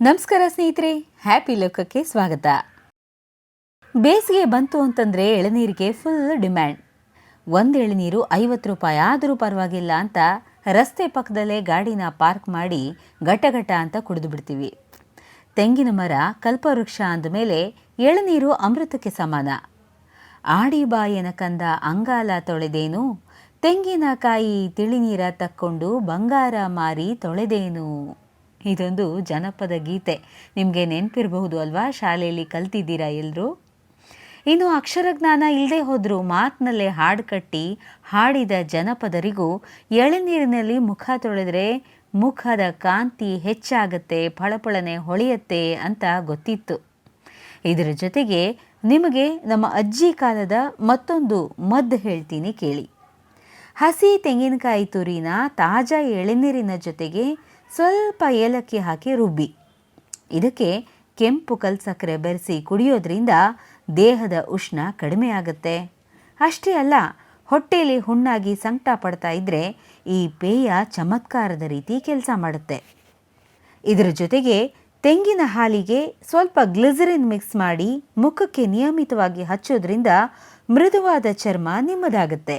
ನಮಸ್ಕಾರ ಸ್ನೇಹಿತರೆ ಹ್ಯಾಪಿ ಲೋಕಕ್ಕೆ ಸ್ವಾಗತ. ಬೇಸಿಗೆ ಬಂತು ಅಂತಂದರೆ ಎಳನೀರಿಗೆ ಫುಲ್ ಡಿಮ್ಯಾಂಡ್ ಒಂದು ಎಳನೀರು ಐವತ್ತು ರೂಪಾಯಿ, ಆದರೂ ಪರವಾಗಿಲ್ಲ ಅಂತ ರಸ್ತೆ ಪಕ್ಕದಲ್ಲೇ ಗಾಡಿನ ಪಾರ್ಕ್ ಮಾಡಿ ಘಟಘಟ ಅಂತ ಕುಡಿದು ಬಿಡ್ತೀವಿ. ತೆಂಗಿನ ಮರ, ಕಲ್ಪವೃಕ್ಷ ಅಂದಮೇಲೆ ಎಳನೀರು ಅಮೃತಕ್ಕೆ ಸಮಾನ. ಆಡಿ ಬಾಯನ ಕಂದ ಅಂಗಾಲ ತೊಳೆದೇನು? ತೆಂಗಿನಕಾಯಿ ತಿಳಿನೀರ ತಕ್ಕೊಂಡು ಬಂಗಾರ ಮಾರಿ ತೊಳೆದೇನು? ಇದೊಂದು ಜನಪದ ಗೀತೆ. ನಿಮಗೆ ನೆನಪಿರಬಹುದು ಅಲ್ವಾ? ಶಾಲೆಯಲ್ಲಿ ಕಲ್ತಿದ್ದೀರಾ ಎಲ್ಲರೂ ಇನ್ನು ಅಕ್ಷರಜ್ಞಾನ ಇಲ್ಲದೆ ಹೋದರೂ ಮಾತಿನಲ್ಲೇ ಹಾಡು ಕಟ್ಟಿ ಹಾಡಿದ ಜನಪದರಿಗೂ ಎಳೆನೀರಿನಲ್ಲಿ ಮುಖ ತೊಳೆದರೆ ಮುಖದ ಕಾಂತಿ ಹೆಚ್ಚಾಗತ್ತೆ, ಫಳಫಳನೆ ಹೊಳೆಯತ್ತೆ ಅಂತ ಗೊತ್ತಿತ್ತು. ಇದರ ಜೊತೆಗೆ ನಿಮಗೆ ನಮ್ಮ ಅಜ್ಜಿ ಕಾಲದ ಮತ್ತೊಂದು ಮದ್ದು ಹೇಳ್ತೀನಿ ಕೇಳಿ. ಹಸಿ ತೆಂಗಿನಕಾಯಿ ತುರಿನ ತಾಜಾ ಎಳೆನೀರಿನ ಜೊತೆಗೆ ಸ್ವಲ್ಪ ಏಲಕ್ಕಿ ಹಾಕಿ ರುಬ್ಬಿ. ಇದಕ್ಕೆ ಕೆಂಪು ಕಲ್ಸಕ್ಕರೆ ಬೆರೆಸಿ ಕುಡಿಯೋದ್ರಿಂದ ದೇಹದ ಉಷ್ಣ ಕಡಿಮೆ ಆಗುತ್ತೆ. ಅಷ್ಟೇ ಅಲ್ಲ, ಹೊಟ್ಟೆಯಲ್ಲಿ ಹುಣ್ಣಾಗಿ ಸಂಕಟ ಪಡ್ತಾ ಇದ್ದರೆ ಈ ಪೇಯ ಚಮತ್ಕಾರದ ರೀತಿ ಕೆಲಸ ಮಾಡುತ್ತೆ. ಇದರ ಜೊತೆಗೆ ತೆಂಗಿನ ಹಾಲಿಗೆ ಸ್ವಲ್ಪ ಗ್ಲಿಸರಿನ್ ಮಿಕ್ಸ್ ಮಾಡಿ ಮುಖಕ್ಕೆ ನಿಯಮಿತವಾಗಿ ಹಚ್ಚೋದ್ರಿಂದ ಮೃದುವಾದ ಚರ್ಮ ನಿಮ್ಮದಾಗುತ್ತೆ.